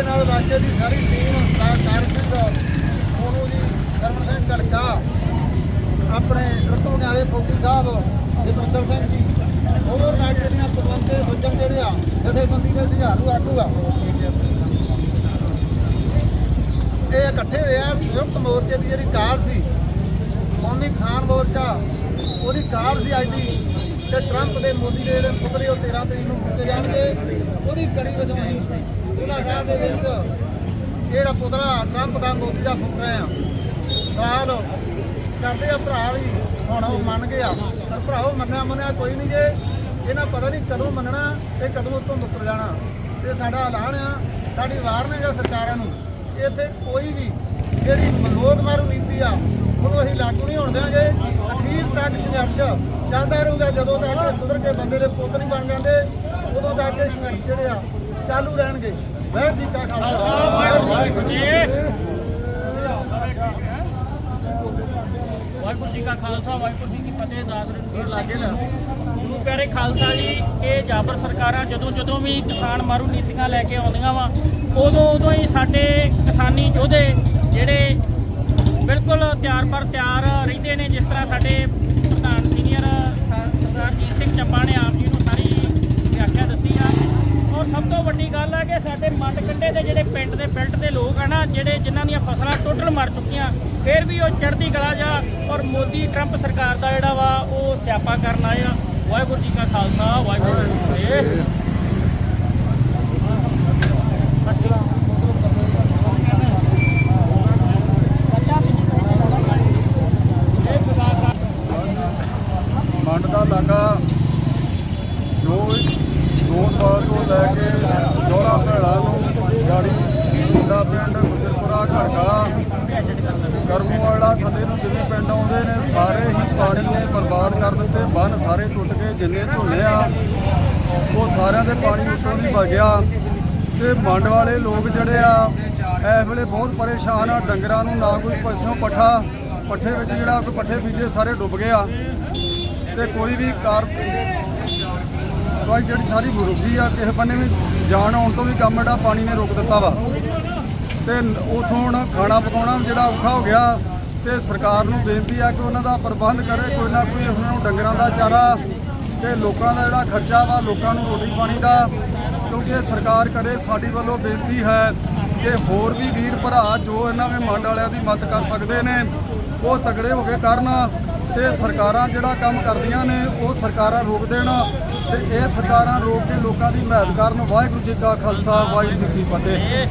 ਮੇਰੇ ਨਾਲ ਇਲਾਕੇ ਦੀ ਸਾਰੀ ਟੀਮ ਸਰਕਾਰ ਸਿੰਘ ਸੋਨੂ ਜੀ ਕਰਮਨ ਸਿੰਘ ਗੜਕਾ, ਆਪਣੇ ਰਤੂ ਨਾਲੇ ਫੌਜੀ ਸਾਹਿਬ, ਜਸਵਿੰਦਰ ਸਿੰਘ ਜੀ, ਹੋਰ ਇਲਾਕੇ ਦੀਆਂ ਪਤਵੰਤੇ ਸੱਜਣ ਜਿਹੜੇ ਆ, ਜਥੇਬੰਦੀ ਦੇ ਝਾੜੂ ਆਟੂ ਆ। ਇਹ ਇਕੱਠੇ ਹੋਏ ਆ ਸੰਯੁਕਤ ਮੋਰਚੇ ਦੀ ਜਿਹੜੀ ਕਾਲ ਸੀ, ਕੌਮੀ ਕਿਸਾਨ ਮੋਰਚਾ ਉਹਦੀ ਕਾਲ ਸੀ ਅੱਜ ਦੀ ਤੇ ਟਰੰਪ ਦੇ ਮੋਦੀ ਦੇ ਜਿਹੜੇ ਪੁਤਲੇ ਉਹ 13 ਤਰੀਕ ਨੂੰ ਫੁੱਕੇ ਜਾਣਗੇ। ਉਹਦੀ ਕੜੀ ਵਜੋਂ ਅਸੀਂ ਜ਼ਿਲ੍ਹਾ ਸਾਹਿਬ ਦੇ ਵਿੱਚ ਜਿਹੜਾ ਪੁਤਲਾ ਟਰੰਪ ਦਾ ਮੋਦੀ ਦਾ ਫੁੱਕ ਰਹੇ ਆ ਸਵਾਲ ਕਰਦੇ ਆ ਭਰਾ ਵੀ, ਹੁਣ ਉਹ ਮੰਨ ਗਿਆ। ਪਰ ਭਰਾਓ ਮੰਨਿਆ ਮੰਨਿਆ ਕੋਈ ਨਹੀਂ ਜੇ। ਇਹਨਾਂ ਪਤਾ ਨਹੀਂ ਕਦੋਂ ਮੰਨਣਾ ਤੇ ਕਦੋਂ ਉਤੋਂ ਮੁੱਕਰ ਜਾਣਾ। ਇਹ ਸਾਡਾ ਐਲਾਨ ਆ, ਸਾਡੀ ਵਾਰਨਿੰਗ ਆ ਸਰਕਾਰਾਂ ਨੂੰ। ਇੱਥੇ ਕੋਈ ਵੀ ਜਿਹੜੀ ਮਨੋਦ ਮਾਰੂ ਨੀਤੀ ਆ, ਉਹਨੂੰ ਅਸੀਂ ਲਾਗੂ ਨਹੀਂ ਹੋਣ ਦਿਆਂਗੇ। ਤੱਕ ਸੰਘਰਸ਼ ਚੱਲਦਾ ਰਹੂਗਾ ਜਦੋਂ ਤੱਕ ਸੁਧਰ ਕੇ ਬੰਦੇ ਦੇ ਪੁੱਤ ਨਹੀਂ ਬਣ ਜਾਂਦੇ ਉਦੋਂ ਤੱਕ ਇਹ ਸੰਘਰਸ਼ ਜਿਹੜੇ ਆ ਚਾਲੂ ਰਹਿਣਗੇ ਵਾਹਿਗੁਰੂ ਜੀ ਕਾ ਖਾਲਸਾ ਵਾਹਿਗੁਰੂ ਜੀ ਕੀ ਫਤਿਹ। ਵਾਹਿਗੁਰੂ ਜੀ ਕਾ ਖਾਲਸਾ ਵਾਹਿਗੁਰੂ ਜੀ ਕੀ ਫਤਿਹ ਦਾਸ ਰਣਜੀਤ ਲਾਗੇ ਲੈ। ਗੁਰੂ ਪਿਆਰੇ ਖਾਲਸਾ ਜੀ ਇਹ ਜਾਬਰ ਸਰਕਾਰਾਂ ਜਦੋਂ ਜਦੋਂ ਵੀ ਕਿਸਾਨ ਮਾਰੂ ਨੀਤੀਆਂ ਲੈ ਕੇ ਆਉਂਦੀਆਂ ਵਾ ਉਦੋਂ ਉਦੋਂ ਹੀ ਸਾਡੇ ਕਿਸਾਨੀ ਯੋਧੇ ਜਿਹੜੇ ਬਿਲਕੁਲ ਤਿਆਰ ਪਰ ਤਿਆਰ ਰਹਿੰਦੇ ਨੇ ਜਿਸ ਤਰ੍ਹਾਂ ਸਾਡੇ ਪ੍ਰਧਾਨ ਸੀਨੀਅਰ ਸਰਦਾਰ ਜੀਤ ਸਿੰਘ ਚੱਪਾ ਨੇ ਆਪ ਜੀ ਨੂੰ ਸਾਰੀ ਵਿਆਖਿਆ ਦਿੱਤੀ ਆ। ਔਰ ਸਭ ਤੋਂ ਵੱਡੀ ਗੱਲ ਆ ਕਿ ਸਾਡੇ ਮੰਡ ਕੰਡੇ ਦੇ ਜਿਹੜੇ ਪਿੰਡ ਦੇ ਬਿਲਟ ਦੇ ਲੋਕ ਆ ਨਾ, ਜਿਹੜੇ ਜਿਨ੍ਹਾਂ ਦੀਆਂ ਫਸਲਾਂ ਟੋਟਲ ਮਰ ਚੁੱਕੀਆਂ, ਫਿਰ ਵੀ ਉਹ ਚੜ੍ਹਦੀ ਕਲਾ ਜਾ। ਔਰ ਮੋਦੀ ਟਰੰਪ ਸਰਕਾਰ ਦਾ ਜਿਹੜਾ ਵਾ, ਉਹ ਸਿਆਪਾ ਕਰਨ ਆਇਆ ਵਾਹਿਗੁਰੂ ਜੀ ਕਾ ਖਾਲਸਾ, ਵਾਹਿਗੁਰੂ ਜੀ ਕੀ ਫਤਿਹ। ਮੰਡ ਦਾ ਇਲਾਕਾ ਜੋ ਦੋਨਵਾਲ ਤੋਂ ਲੈ ਕੇ ਜੋੜਾ ਭੇੜਾ ਨੂੰ ਗਾੜੀ ਦਾ ਪਿੰਡ ਗੁਜਰਪੁਰਾ ਘੜਕਾ ਕਰਮੂ ਵਾਲਾ ਥੱਲੇ ਨੂੰ ਜਿੰਨੇ ਪਿੰਡ ਆਉਂਦੇ ਨੇ, ਸਾਰੇ ਹੀ ਪਾਣੀ ਨੇ ਬਰਬਾਦ ਕਰ ਦਿੱਤੇ, ਬੰਨ ਸਾਰੇ ਟੁੱਟ ਗਏ, ਜਿੰਨੇ ਝੋਨੇ ਆ, ਉਹ ਸਾਰਿਆਂ ਦੇ ਪਾਣੀ ਉੱਤੋਂ ਦੀ ਵਗਿਆ ਤੇ ਮੰਡ ਵਾਲੇ ਲੋਕ ਜਿਹੜੇ ਆ, ਇਸ ਵੇਲੇ ਬਹੁਤ ਪਰੇਸ਼ਾਨ ਆ, ਡੰਗਰਾਂ ਨੂੰ ਨਾ ਕੋਈ ਪਸ਼ੂ ਪੱਠਾ, ਪੱਠੇ ਵਿੱਚ ਜਿਹੜਾ ਕੋਈ ਪੱਠੇ ਬੀਜੇ, ਸਾਰੇ ਡੁੱਬ ਗਏ ਆ। ਤੇ ਕੋਈ ਵੀ ਕਾਰ ਕੋਈ ਜਿਹੜੀ ਸਾਰੀ ਰੁਕੀ ਆ, ਕਿਸੇ ਬੰਨੇ ਵੀ ਜਾਣ ਆਉਣ ਤੋਂ ਵੀ ਕੰਮ ਜਿਹੜਾ ਪਾਣੀ ਨੇ ਰੋਕ ਦਿੱਤਾ ਵਾ। ਤੇ ਉਥੋਂ ਹੁਣ ਖਾਣਾ ਪਕਾਉਣਾ ਜਿਹੜਾ ਔਖਾ ਹੋ ਗਿਆ ਤੇ ਸਰਕਾਰ ਨੂੰ ਬੇਨਤੀ ਆ ਕਿ ਉਹਨਾਂ ਦਾ ਪ੍ਰਬੰਧ ਕਰੇ, ਕੋਈ ਨਾ ਕੋਈ ਉਹਨਾਂ ਨੂੰ ਡੰਗਰਾਂ ਦਾ ਚਾਰਾ ਤੇ ਲੋਕਾਂ ਦਾ ਜਿਹੜਾ ਖਰਚਾ ਵਾ, ਲੋਕਾਂ ਨੂੰ ਰੋਟੀ ਪਾਣੀ ਦਾ, ਕਿਉਂਕਿ ਇਹ ਸਰਕਾਰ ਕਰੇ, ਸਾਡੀ ਵੱਲੋਂ ਬੇਨਤੀ ਹੈ ਕਿ ਹੋਰ ਵੀ ਵੀਰ ਭਰਾ ਜੋ ਇਹਨਾਂ ਦੇ ਮੰਡ ਵਾਲਿਆਂ ਦੀ ਮਦਦ ਕਰ ਸਕਦੇ ਨੇ ਉਹ ਤਗੜੇ ਹੋ ਕੇ ਕਰਨ ਤੇ ਸਰਕਾਰਾਂ ਜਿਹੜਾ ਕੰਮ ਕਰਦੀਆਂ ਨੇ ਉਹ ਸਰਕਾਰਾਂ ਰੋਕ ਦੇਣ ਤੇ ਇਹ ਸਰਕਾਰਾਂ ਰੋਕ ਕੇ ਲੋਕਾਂ ਦੀ ਮਦਦ ਕਰਨ। ਵਾਹਿਗੁਰੂ ਜੀ ਕਾ ਖਾਲਸਾ, ਵਾਹਿਗੁਰੂ ਜੀ ਕੀ ਫਤਿਹ।